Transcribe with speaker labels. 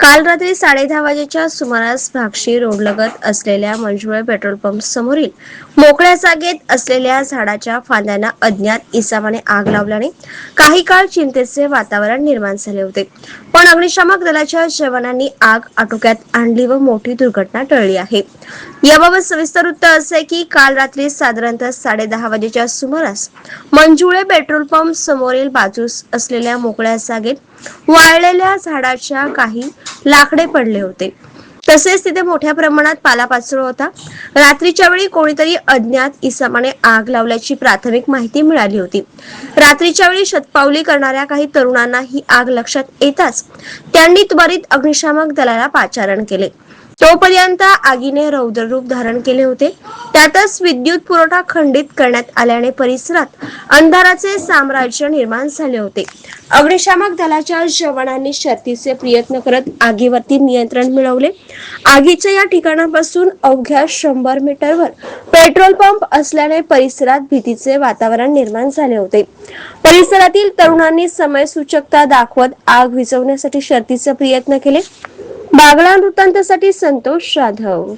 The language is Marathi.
Speaker 1: काल रात्री साडे दहा वाजेच्या सुमारास भागशी रोडलगत असलेल्या मंजुळे पेट्रोल पंप समोरील मोकळ्या जागेत असलेल्या झाडाच्या फांद्यांना अज्ञात इसामाने आग लावल्याने काही काळ चिंतेचे वातावरण निर्माण झाले होते. पण अग्निशामक दलाच्या जवानांनी आग आटोक्यात आणली व मोठी दुर्घटना टळली आहे. याबाबत सविस्तर वृत्त असे की काल रात्री साधारणतः साडे दहा वाजेच्या सुमारास मंजुळे पेट्रोल पंप समोरील बाजूस असलेल्या मोकळ्या जागेत वाळलेल्या झाडाच्या काही लाकडे पडले होते. तसेच तिथे मोठ्या प्रमाणात पालापाचोळा होता. रात्रीच्या वेळी कोणीतरी अज्ञात इसमाने आग लावल्याची प्राथमिक माहिती मिळाली होती. रात्रीच्या वेळी शतपावली करणाऱ्या काही तरुणांना ही आग लक्षात येताच त्यांनी त्वरित अग्निशामक दलाला पाचारण केले. तोपर्यंत आगीने रौद्र रूप धारण केले होते. त्यातच विद्युत पुरवठा खंडित करण्यात आल्याने परिसरात अंधाराचे साम्राज्य निर्माण झाले होते. अग्निशामक दलाच्या जवानांनी शर्तीचे प्रयत्न करत आगीवरती नियंत्रण मिळवले. आगीच्या या ठिकाणापासून अवघ्या शंभर मीटरवर पेट्रोल पंप असल्याने परिसरात भीतीचे वातावरण निर्माण झाले होते. परिसरातील तरुणांनी समयसूचकता दाखवत आग विझवण्यासाठी शर्तीचे प्रयत्न केले. बागला वृत्तांतासाठी संतोष जाधव.